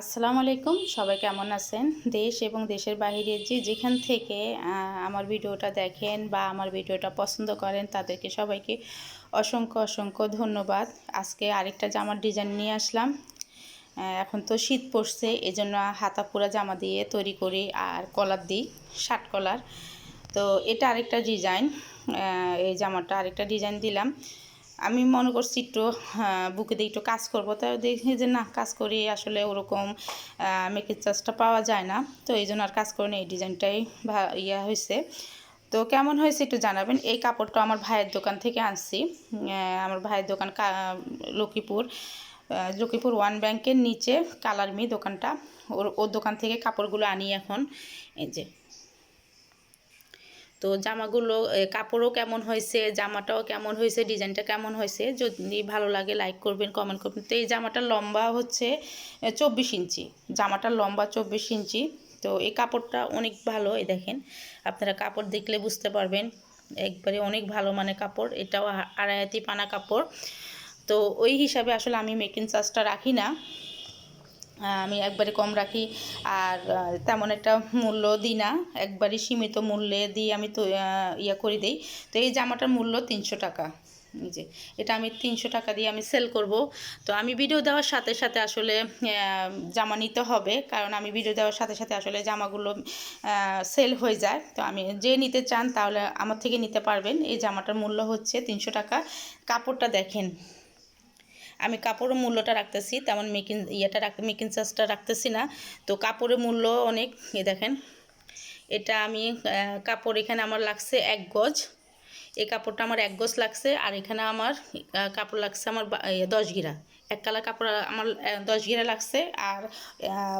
আসসালামু আলাইকুম। সবাই কেমন আছেন? দেশ এবং দেশের বাইরে যে যেখান থেকে আমার ভিডিওটা দেখেন বা আমার ভিডিওটা পছন্দ করেন, তাদেরকে সবাইকে অসংখ্য অসংখ্য ধন্যবাদ। আজকে আরেকটা জামার ডিজাইন নিয়ে আসলাম। এখন তো শীত পড়ছে এই জন্য হাতা পুরা জামা দিয়ে তৈরি করি আর কলার দিই, শার্ট কলার। তো এটা আরেকটা ডিজাইন এই জামাটা আরেকটা ডিজাইন দিলাম। আমি মনে করছি একটু বুকে দিয়ে একটু কাজ করব। তো দেখি যে না, কাজ করি আসলে ওরকম মেকের চার্জটা পাওয়া যায় না। তো এই জন্য আর কাজ করি এই ডিজাইনটাই ইয়া হয়েছে। তো কেমন হয়েছে একটু জানাবেন। এই কাপড়টা আমার ভাইয়ের দোকান থেকে আনছি। আমার ভাইয়ের দোকান লক্ষ্মীপুর। লক্ষ্মীপুর ওয়ান ব্যাংকের নিচে কালারমি দোকানটা। ওর ওর দোকান থেকে কাপড়গুলো আনি এখন। এই যে। তো জামাগুলো কাপড়ও কেমন হয়েছে, জামাটাও কেমন হয়েছে, ডিজাইনটা কেমন হয়েছে, যদি ভালো লাগে লাইক করবেন, কমেন্ট করবেন। তো এই জামাটা লম্বা হচ্ছে চব্বিশ ইঞ্চি। জামাটা লম্বা চব্বিশ ইঞ্চি। তো এই কাপড়টা অনেক ভালো, এই দেখেন। আপনারা কাপড় দেখলে বুঝতে পারবেন, একবারে অনেক ভালো মানে কাপড়। এটাও আড়াইয়াতি পানা কাপড়। তো ওই হিসাবে আসলে আমি মেকিং চার্জটা রাখি না। আমি একবারে কম রাখি। আর তেমন একটা মূল্য দিই না। একবারে সীমিত মূল্যে দিয়ে আমি তো ইয়া করে দিই। তো এই জামাটার মূল্য তিনশো টাকা। যে, এটা আমি তিনশো টাকা দিয়ে আমি সেল করব। তো আমি ভিডিও দেওয়ার সাথে সাথে আসলে জামা নিতে হবে। কারণ আমি ভিডিও দেওয়ার সাথে সাথে আসলে জামাগুলো সেল হয়ে যায়। তো আমি যে নিতে চান তাহলে আমার থেকে নিতে পারবেন। এই জামাটার মূল্য হচ্ছে তিনশো টাকা। কাপড়টা দেখেন। আমি কাপড়ের মূল্যটা রাখতেছি, তেমন মেকিং ইয়েটা রাখ মেকিং চার্জটা রাখতেছি না। তো কাপড়ের মূল্য অনেক এ দেখেন। এটা আমি কাপড় এখানে আমার লাগছে এক গজ। এই কাপড়টা আমার এক গজ লাগছে, আর এখানে আমার কাপড় লাগছে আমার দশ গিরা। এক কালার কাপড় আমার দশ গিরা লাগছে, আর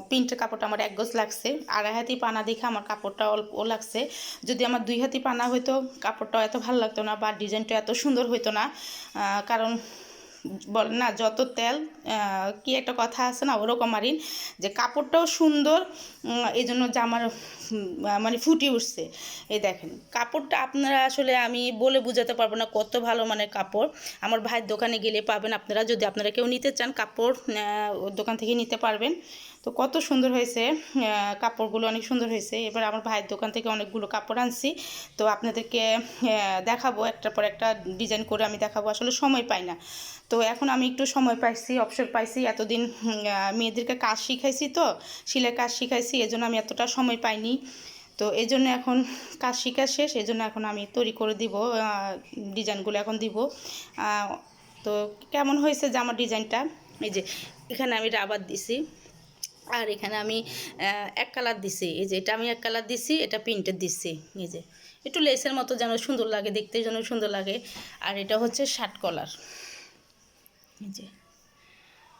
প্রিন্টের কাপড়টা আমার এক গজ লাগছে। আড়াই হাতি পানা দেখে আমার কাপড়টা অল্প লাগছে। যদি আমার দুই হাতি পানা হইতো কাপড়টা এত ভালো লাগতো না বা ডিজাইনটা এত সুন্দর হইতো না কারণ বল, না, যত তেল কি একটা কথা আছে না, ওরকম আরিন যে কাপড়টাও সুন্দর এই জন্য জামার মানে ফুটি উঠছে। এই দেখেন, কাপড়টা আপনারা আসলে আমি বলে বুঝাতে পারব না কত ভালো মানে কাপড়। আমার ভাইয়ের দোকানে গেলে পাবেন, আপনারা যদি আপনারা কেউ নিতে চান, কাপড় দোকান থেকে নিতে পারবেন। তো কত সুন্দর হয়েছে কাপড়গুলো অনেক সুন্দর হয়েছে। এবার আমার ভাইয়ের দোকান থেকে অনেকগুলো কাপড় আনছি। তো আপনাদেরকে দেখাবো একটার পর একটা ডিজাইন করে আমি দেখাবো। আসলে সময় পাই না। তো এখন আমি একটু সময় পাইছি, অবসর পাইছি। এতদিন মেয়েদেরকে কাজ শিখাইছি তো শিলের কাজ শিখাইছি। এজন্য আমি এতটা সময় পাইনি। তো এই জন্য এখন কাজ শিখা শেষ। এই জন্য এখন আমি তৈরি করে দিব ডিজাইনগুলো এখন দিব। তো কেমন হয়েছে জামার ডিজাইনটা? এই যে, এখানে আমি রাবার দিছি। আর এখানে আমি এক কালার দিছি। এই যে এটা আমি এক কালার দিছি, এটা প্রিন্টের দিছি। এই যে একটু লেসের মতো যেন সুন্দর লাগে, দেখতে যেন সুন্দর লাগে। আর এটা হচ্ছে শার্ট কলার এই যে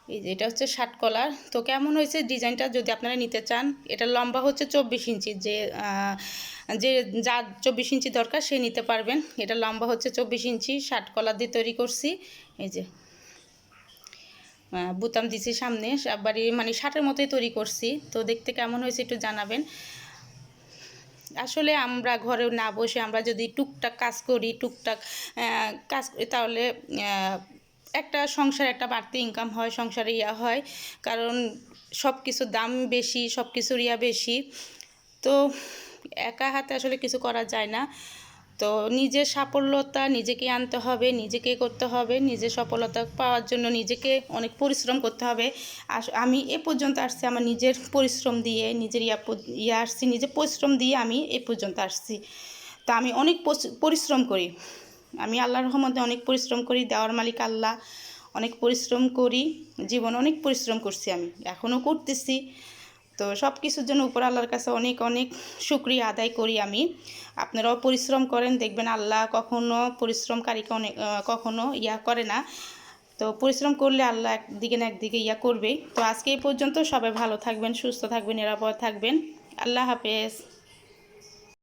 এই যে এটা হচ্ছে শার্ট কলার তো কেমন হয়েছে ডিজাইনটা যদি আপনারা নিতে চান, এটা লম্বা হচ্ছে চব্বিশ ইঞ্চি। যে যে যা চব্বিশ ইঞ্চি দরকার সে নিতে পারবেন। এটা লম্বা হচ্ছে চব্বিশ ইঞ্চি শার্ট কলার দিয়ে তৈরি করছি। এই যে বুতাম দিছি সামনে বাড়ি মানে শার্টের মতোই তৈরি করছি। তো দেখতে কেমন হয়েছে একটু জানাবেন। আসলে আমরা ঘরে না বসে আমরা যদি টুকটাক কাজ করি, টুকটাক কাজ করি, তাহলে একটা সংসার একটা বাড়তি ইনকাম হয়, সংসারে ইয়া হয়। কারণ সব কিছুর দাম বেশি সব কিছুর ইয়া বেশি। তো একা হাতে আসলে কিছু করা যায় না। তো নিজের সাফল্যতা নিজেকে আনতে হবে, নিজেকে করতে হবে, নিজের সফলতা পাওয়ার জন্য নিজেকে অনেক পরিশ্রম করতে হবে। আস- আমি এ পর্যন্ত আসছি আমার নিজের পরিশ্রম দিয়ে, নিজের ইয়া ইয়ে আসছি, নিজের পরিশ্রম দিয়ে আমি এ পর্যন্ত আসছি। তা আমি অনেক পরিশ্রম করি। আমি আল্লাহর রহমতে অনেক পরিশ্রম করি, দেওয়ার মালিক আল্লাহ, অনেক পরিশ্রম করি, জীবনে অনেক পরিশ্রম করছি আমি, এখনও করতেছি। তো সব কিছুর জন্য উপর আল্লাহর কাছে অনেক অনেক সুক্রিয়া আদায় করি আমি। আপনারাও পরিশ্রম করেন, দেখবেন আল্লাহ কখনো পরিশ্রমকারীকে অনেক কখনও কখনো ইয়া করে না। তো পরিশ্রম করলে আল্লাহ একদিকে না একদিকে ইয়া করবেই। তো আজকে এই পর্যন্ত সবাই ভালো থাকবেন, সুস্থ থাকবেন, নিরাপদ থাকবেন। আল্লাহ হাফেজ।